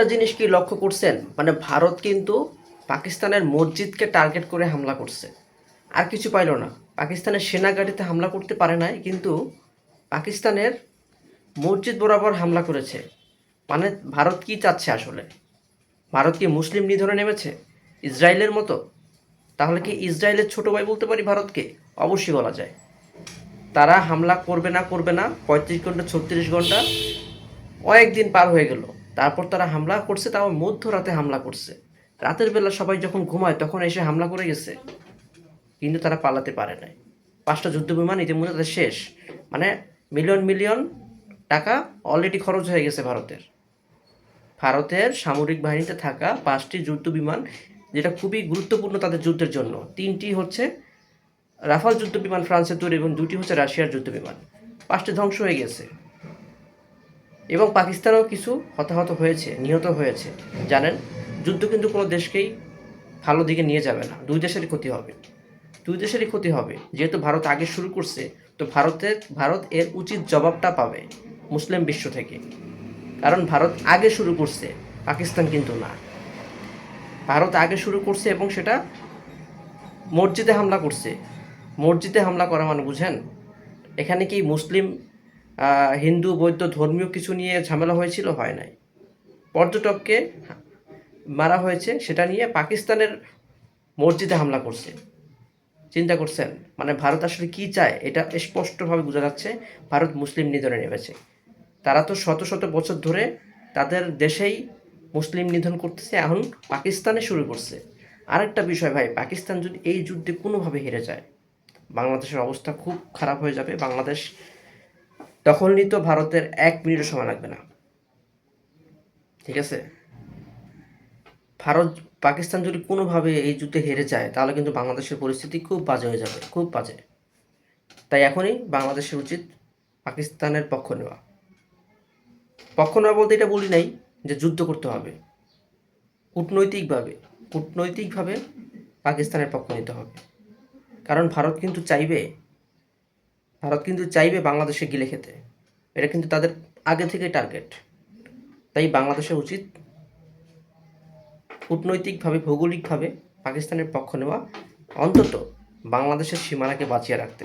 একটা জিনিস কি লক্ষ্য করছেন? মানে ভারত কিন্তু পাকিস্তানের মসজিদকে টার্গেট করে হামলা করছে। আর কিছু পাইল না। পাকিস্তানের সেনা গাড়িতে হামলা করতে পারে নাই, কিন্তু পাকিস্তানের মসজিদ বরাবর হামলা করেছে। মানে ভারত কি চাচ্ছে আসলে? ভারত কি মুসলিম নিধনে নেমেছে? ইসরায়েলের মতো? তাহলে কি ইসরায়েলের ছোট ভাই বলতে পারি ভারতকে? অবশ্যই বলা যায়। তারা হামলা করবে না করবে না। পঁয়ত্রিশ ঘণ্টা, ছত্রিশ ঘণ্টা, কয়েকদিন পার হয়ে গেল। তারপর তারা হামলা করছে, তাও মধ্যরাতে হামলা করছে। রাতের বেলা সবাই যখন ঘুমায়, তখন এসে হামলা করে গেছে। কিন্তু তারা পালাতে পারে নাই। পাঁচটা যুদ্ধ বিমান ইতিমধ্যে তাদের শেষ। মানে মিলিয়ন মিলিয়ন টাকা অলরেডি খরচ হয়ে গেছে ভারতের। ভারতের সামরিক বাহিনীতে থাকা পাঁচটি যুদ্ধ বিমান যেটা খুবই গুরুত্বপূর্ণ তাদের যুদ্ধের জন্য। তিনটি হচ্ছে রাফাল যুদ্ধ বিমান ফ্রান্সের তৈরি এবং দুটি হচ্ছে রাশিয়ার যুদ্ধ বিমান পাঁচটি ধ্বংস হয়ে গেছে। এবং পাকিস্তানও কিছু হতাহত হয়েছে, নিহত হয়েছে। জানেন, যুদ্ধ কিন্তু কোনো দেশকেই ভালো দিকে নিয়ে যাবে না। দুই দেশেরই ক্ষতি হবে। দুই দেশেরই ক্ষতি হবে। যেহেতু ভারত আগে শুরু করছে, তো ভারতের, ভারত এর উচিত জবাবটা পাবে মুসলিম বিশ্ব থেকে। কারণ ভারত আগে শুরু করছে, পাকিস্তান কিন্তু না। ভারত আগে শুরু করছে এবং সেটা মসজিদে হামলা করছে। মসজিদে হামলা করা মানে বুঝেন? এখানে কি মুসলিম হিন্দু, বৌদ্ধ ধর্মীয় কিছু নিয়ে ঝামেলা হয়েছিল? হয় নাই। পর্যটককে মারা হয়েছে, সেটা নিয়ে পাকিস্তানের মসজিদে হামলা করছে। চিন্তা করছেন? মানে ভারত আসলে কি চায়? এটা স্পষ্টভাবে বোঝা যাচ্ছে, ভারত মুসলিম নিধনে নেমেছে। তারা তো শত শত বছর ধরে তাদের দেশেই মুসলিম নিধন করতেছে, এখন পাকিস্তানে শুরু করছে। আরেকটা বিষয় ভাই, পাকিস্তান যদি এই যুদ্ধে কোনোভাবে হেরে যায়, বাংলাদেশের অবস্থা খুব খারাপ হয়ে যাবে। বাংলাদেশ দখল নিতে ভারতের এক মিনিটও সময় লাগবে না। ঠিক আছে? ভারত, পাকিস্তান যদি কোনোভাবে এই যুদ্ধে হেরে যায়, তাহলে কিন্তু বাংলাদেশের পরিস্থিতি খুব বাজে হয়ে যাবে, খুব বাজে। তাই এখনই বাংলাদেশের উচিত পাকিস্তানের পক্ষ নেওয়া। পক্ষ নেওয়া বলতে এটা বলি নাই যে যুদ্ধ করতে হবে। কূটনৈতিকভাবে কূটনৈতিকভাবে পাকিস্তানের পক্ষ নিতে হবে। কারণ ভারত কিন্তু চাইবে, ভারত কিন্তু চাইবে বাংলাদেশে গিলে খেতে। এটা কিন্তু তাদের আগে থেকে টার্গেট তাই বাংলাদেশের উচিত কূটনৈতিকভাবে, ভৌগোলিকভাবে পাকিস্তানের পক্ষ নেওয়া। অন্তত বাংলাদেশের সীমানাকে বাঁচিয়ে রাখতে।